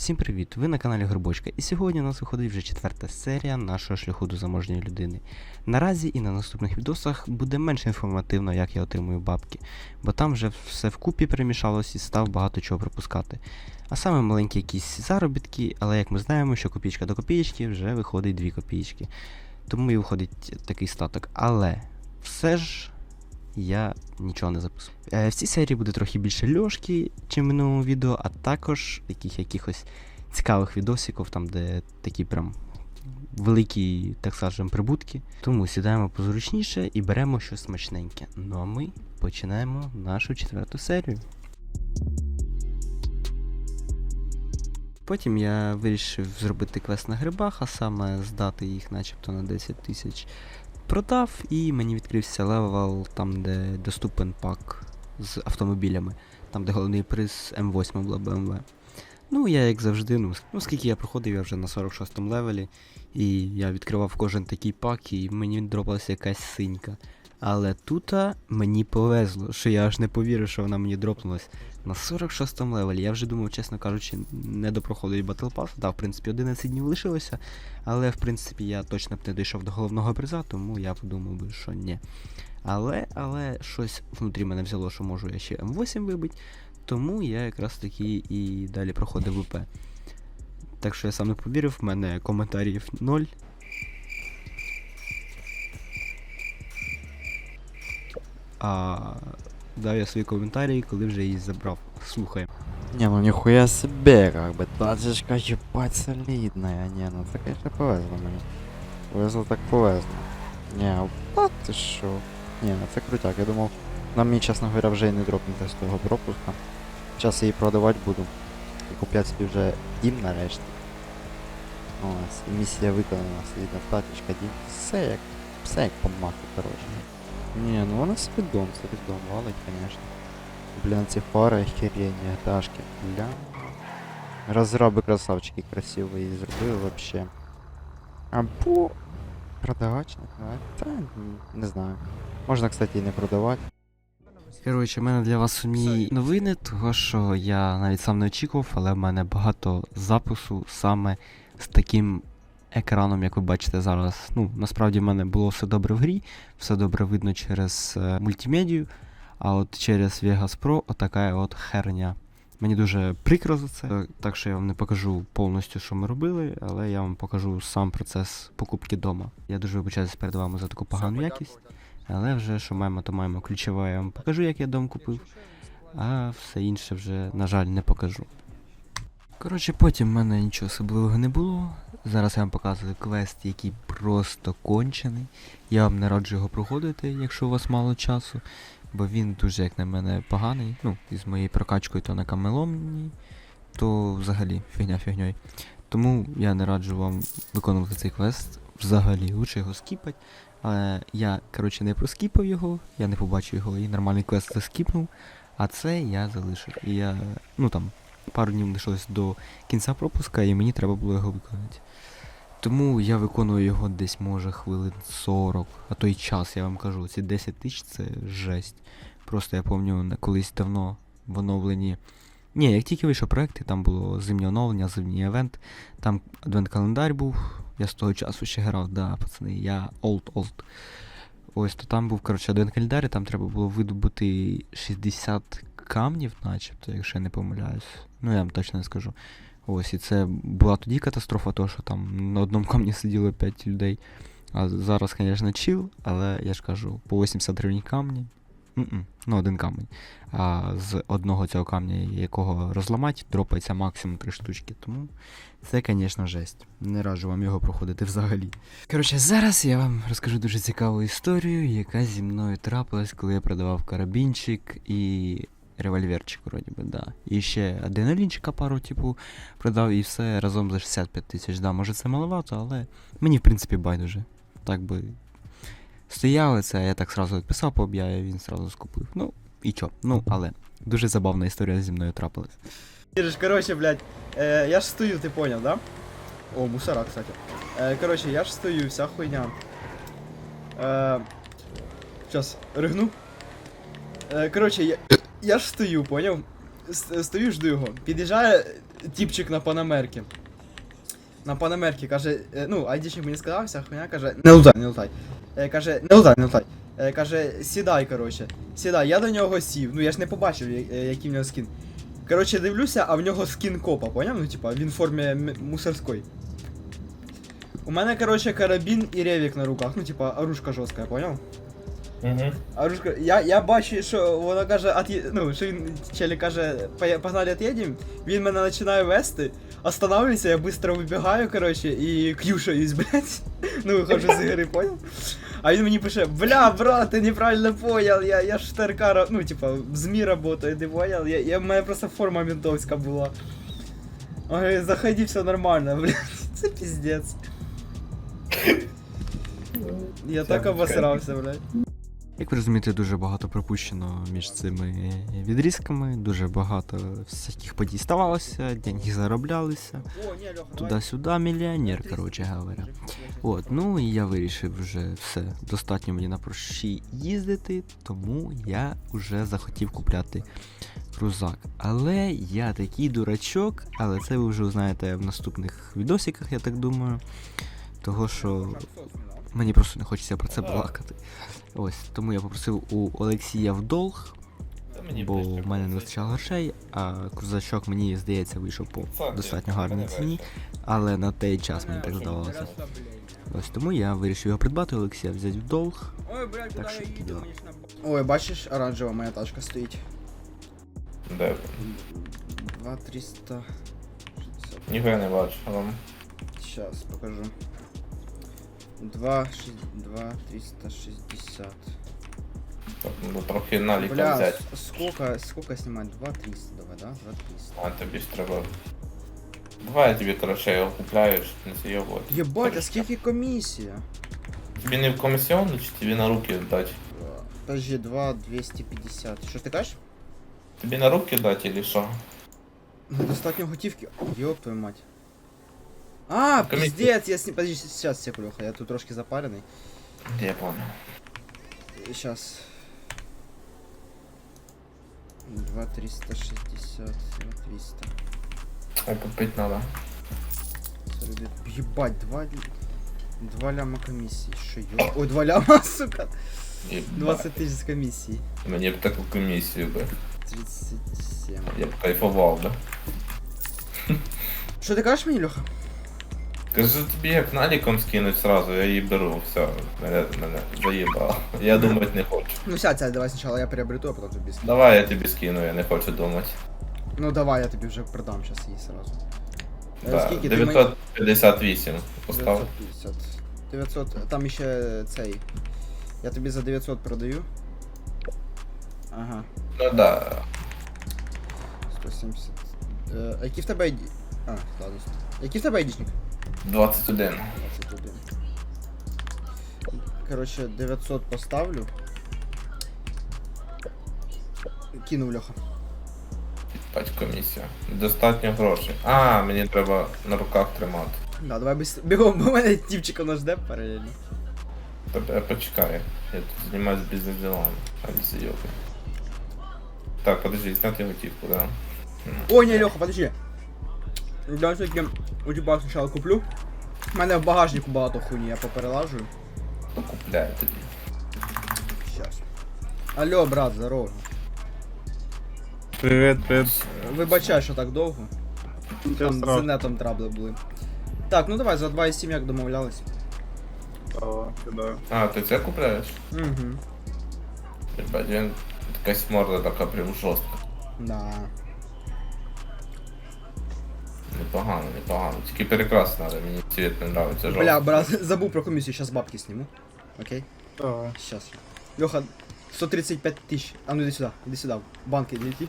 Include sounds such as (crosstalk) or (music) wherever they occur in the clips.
Всім привіт! Ви на каналі Горбочка, і сьогодні у нас виходить вже четверта серія нашого шляху до заможньої людини. Наразі і на наступних відосах буде менш інформативно, як я отримую бабки, бо там вже все вкупі перемішалось і став багато чого пропускати. А саме маленькі якісь заробітки, але як ми знаємо, що копійка до копієчки вже виходить 2 копійки. Тому і виходить такий статок. Але все ж я нічого не записую. Е, в цій серії буде трохи більше льошки, чим в минулому відео, а також таких якихось цікавих відосиків, там, де такі прям великі, так скажемо, прибутки. Тому сідаємо позручніше і беремо щось смачненьке. Ну а ми починаємо нашу четверту серію. Потім я вирішив зробити квест на грибах, а саме здати їх начебто на 10 тисяч. Продав, і мені відкрився левел там, де доступен пак з автомобілями, там, де головний приз М8 була BMW. Ну, я як завжди, ну, ну скільки я проходив, я вже на 46 левелі, і я відкривав кожен такий пак, і мені дропалася якась синька. Але тут мені повезло, що я аж не повірив, що вона мені дропнулась на 46 му левелі. Я вже думав, чесно кажучи, не допроходить Battle Pass. Да, в принципі, 11 днів лишилося, але в принципі я точно б не дійшов до головного приза, тому я подумав би, що ні. Але, але щось внутрі мене взяло, що можу я ще М8 вибити, тому я якраз таки і далі проходив ВП. Так що я сам не повірив, в мене коментарів 0. А дав я свої коментарі, коли вже її забрав. Слухай. Не, ну нихуя себе, как бы, тачечка ебать солидная, не, ну это, конечно, повезло мне. Повезло так повезло. Не, а ти що? Ні, ну це крутяк, я думав, нам мені, чесно говоря, вже і не дропнути з того пропуска. Зараз її продавати буду. І купляти собі вже дім нарешті. Ось, і місія виконана, солідна тачечка, дім. Все як, все як по коротше. Ні, ну вона собі дом, собі дом валить, конечно. Блин, ці фари охерення, ташки, бля. Розраби красавчики красиво її зробили вообще. Або продавач, не знаю. Та не знаю. Можна, кстати, і не продавати. Коротше, в мене для вас сумні новини, того що я навіть сам не очікував, але в мене багато запису саме з таким екраном, як ви бачите зараз. Ну, насправді в мене було все добре в грі, все добре видно через е, мультимедію, а от через Vegas Pro отака от херня. Мені дуже прикро за це, так що я вам не покажу повністю, що ми робили, але я вам покажу сам процес покупки дома. Я дуже вибачаюся перед вами за таку погану якість. Але вже що маємо, то маємо. Ключове я вам покажу, як я дом купив, а все інше вже, на жаль, не покажу. Коротше, потім в мене нічого особливого не було. Зараз я вам показую квест, який просто кончений. Я вам не раджу його проходити, якщо у вас мало часу, бо він дуже, як на мене, поганий. Ну, із моєю прокачкою то на камеломні, то взагалі фігня фігньою. Тому я не раджу вам виконувати цей квест. Взагалі, лучше його скіпати. Але я, коротше, не проскіпав його, я не побачив його і нормальний квест заскіпнув. А це я залишив. І я, ну там, пару днів лишилось до кінця пропуска, і мені треба було його виконати. Тому я виконую його десь, може, хвилин 40, а то й час, я вам кажу. Ці 10 тисяч це жесть. Просто я пам'ятаю, колись давно в оновленні. Ні, як тільки вийшов проект, і там було зимнє оновлення, зимній івент, там адвент-календар був, я з того часу ще грав, да, пацани, я old old. Ось, то там був, коротше, один календар, і там треба було видобути 60 камнів, начебто, якщо я не помиляюсь. Ну, я вам точно не скажу. Ось, і це була тоді катастрофа, того, що там на одному камні сиділо 5 людей. А зараз, звісно, чил, але я ж кажу, по 80 гривень камні. М-м, ну, один камінь. А з одного цього камня, якого розламати, дропається максимум 3 штучки. Тому це, звісно, жесть. Не раджу вам його проходити взагалі. Коротше, зараз я вам розкажу дуже цікаву історію, яка зі мною трапилась, коли я продавав карабінчик і револьверчик, вроді би, да. І ще адреналінчика пару, типу, продав і все разом за 65 тисяч. Да, може це маловато, але мені, в принципі, байдуже. Так би стояли це, я так сразу відписав по об'яві, він сразу скупив. Ну, і чо. Ну, але дуже забавна історія зі мною трапилась. Держиш, короче, блядь, э, я ж стою, ты понял, да? О, мусора, кстати. Э, короче, я ж стою, вся хуйня. Э, сейчас, рыгну. Э, короче, я, я ж стою, понял? С- Стою, жду його. Під'їжджає типчик на Панамерці. На Панамерці каже, е, ну, айдішник мені сказав, вся хуйня каже, не лутай, не лутай. Е, каже, не лутай, не лутай. Е, каже, сідай, коротше. Сідай, я до нього сів. Ну я ж не побачив, який в нього скін. Коротше, дивлюся, а в нього скін копа, поняв? Ну, типа, він в формі мусорської. У мене, коротше, карабін і ревік на руках, ну, типа, оружка жорстка, поняв? Угу. А Рушка, я, я бачу, що вона каже, от'є... ну, що він челі каже, погнали от'їдем, він мене починає вести, останавливаюся, я быстро вибігаю, коротше, і к'юшаюсь, блядь. (laughs) Ну, виходжу з ігри, понял? А він мені пише, бля, брат, ти неправильно понял, я, я ж ТРК, ну, типа, в ЗМІ работаю, ти понял? Я, я, в мене просто форма ментовська була. Он говорить, заходи, все нормально, (laughs) блядь, це піздець. Я так обосрався, блядь. Як ви розумієте, дуже багато пропущено між цими відрізками, дуже багато всяких подій ставалося, деньги зароблялися. Туди-сюди мільйонер, коротше говоря. От, ну і я вирішив вже все, достатньо мені на прощі їздити, тому я вже захотів купляти крузак. Але я такий дурачок, але це ви вже узнаєте в наступних відосиках, я так думаю. Того що мені просто не хочеться про це балакати. Ось, тому я попросив у Олексія в долг, мені бо в мене не вистачало грошей, а крузачок мені здається вийшов по достатньо гарній ціні, але на той час мені так здавалося. Ось тому я вирішив його придбати, Олексія взяти в долг. Ой, блядь, Так що такі діла. мені. Ой, бачиш, оранжева моя тачка стоїть. Де? 2 300. Ніхуя не бачу. а вам? Сейчас покажу. 2, 6, 2 360. Так, ну, трохи наліка Бля, взяти. с- сколько, сколько снимать? 2 300 давай, да? 2 300. А тобі ж треба. Давай я тобі, коротше, його купляєш, не зайобувати. Ебать, а скільки комісія? Тобі не в комісіону, чи тобі на руки дати? Подожди, 2 250. Що ти кажеш? Тобі на руки дати, или що? Достатньо готівки. Ёб твою мать. А, Комісія. пиздец, я с ним... Подожди, сейчас, секунду, Леха, я тут трошки запарений. Я понял. Сейчас. 2 360, 2 300. О, попить надо. Ебать, 2 Два ляма комісії, що йо... Ой, 2 ляма, (laughs) сука. І 20 тисяч з комісії. Мені б таку комісію би. 37. Я б кайфував би. Що ти кажеш мені, Льоха? Кажу тобі як наліком скинуть сразу, я її беру, все, мене, мене заїбало. Я думати не хочу. Ну сядь, сядь, давай спочатку я приобрету, а потім тобі скину. Давай я тобі скину, я не хочу думати. Ну давай, я тобі вже продам зараз її сразу. Е, Да, Скільки ти мені- 958 постав. 950. 900, там ще цей. Я тобі за 900 продаю. Ага, Ну да. 170. Е, а який в тебе айді? А, ладно. Який в тебе айдішник? 21. 21. Короче, 900 поставлю. Кинув Льоха. Пать комісія. Достатньо грошей. А, мені треба на руках тримати. Да, давай быстро. (laughs) Бігом, бо мене тіпчика наш жде паралельно. Тебе почекай. Я тут займаюсь бізнес-ділами. А не. Так, подожди, зняти готівку, да. Ой, не, Леха, подожди. Я все-таки у тебя спочатку куплю. У мене в багажнику багато хуйні, я поперелажую. То купляй тоді. Щас. Алло, брат, здорово. Привет, привет. Вибачай, що так довго. Там з страшного. нетом трабли були. Так, ну давай за 2,7 як домовлялись. Давай, кидаю. А, ти це купляєш? Угу. Ебать, він якась морда така прям жорстка. Да. Непогано, непогано. Тільки перекрас надо, мені цвет не нравиться жовтий. Бля, брат, (laughs) забув про комісію, сейчас бабки сниму. Окей? Давай. Сейчас. Леха, 135 тысяч. А ну иди сюда, иди сюда. В банк иди, лети.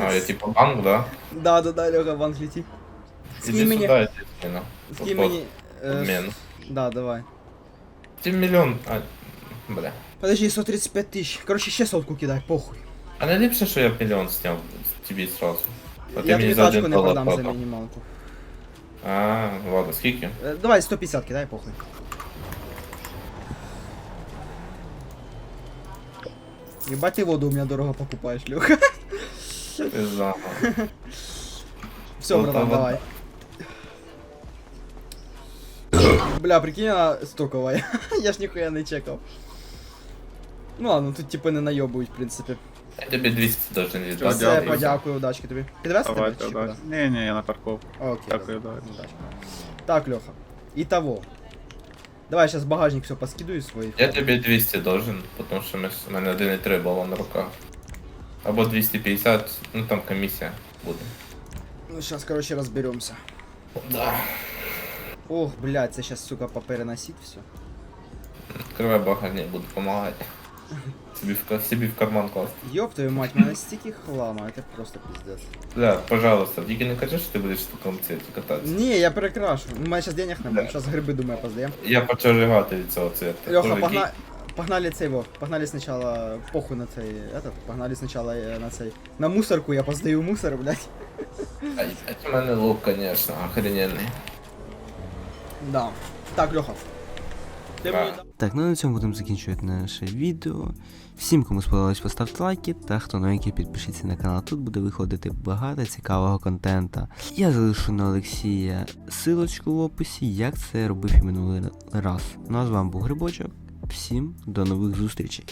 А, я типа банк, да? Да, да, да, Леха, в банк лети. Скинь Іди мені. сюди, іди скину. Скинь От, мені. е, Обмін. Да, давай. Ти мільйон. А, бля. Подожди, 135 тысяч. Короче, ще сотку кидай, похуй. А не ліпше, що я мільйон зняв тобі сразу. А ти Я мені тобі за тачку один не долар продам за продав. мінімалку. А, ладно, скільки? Е, Давай 150 кидай, похуй. Ебать ты воду у меня дорого покупаешь, Леха. Ти. (laughs) Все, Вот, братан, давай. Бля, прикинь, она стоковая. (laughs) Я ж ніхуя не чекав. Ну ладно, тут типу не найобують, в принципі. Я тобі 200 должен віддати. Все, дякую. подякую, удачки тобі. Підвести тебе Давайте, чи куди? Не, не, я на парковку. Окей. Дякую, давай. удачі. Так, Леха. Итого. Давай сейчас багажник все поскидаю свой. Я тобі 200 должен, тому що ми, у мене 1,3 було на руках. Або 250, ну там комісія буде. Ну, сейчас, короче, разберемся. Да. Ох, блядь, це сейчас, сука, попереносить все. Відкривай багажник, буду допомагати. Собі в, ка- собі в карман класти. Ёб твою мать, у мене стільки хлама, это просто пиздец. Да, пожалуйста, тільки не кажи, що ти будеш в такому цвіті кататися. Не, я перекрашу. У мене сейчас денег немає, Да. сейчас гриби, думаю, поздаємо. Я почав жигати від цього цвіту. Леха, Тоже погна... гей. погнали цей, Вов. Погнали сначала, похуй на цей, этот, погнали сначала э, на цей. На мусорку я поздаю мусор, блядь. Ай, блядь, у мене лук, конечно, охрененний. Да. Так, Леха. Ти Да. мені да- Так, ну на цьому будемо закінчувати наше відео. Всім, кому сподобалось, поставте лайки, та хто новенький, підпишіться на канал. Тут буде виходити багато цікавого контента. Я залишу на Олексія силочку в описі, як це робив і минулий раз. Ну а з вами був Грибочок. Всім до нових зустрічей.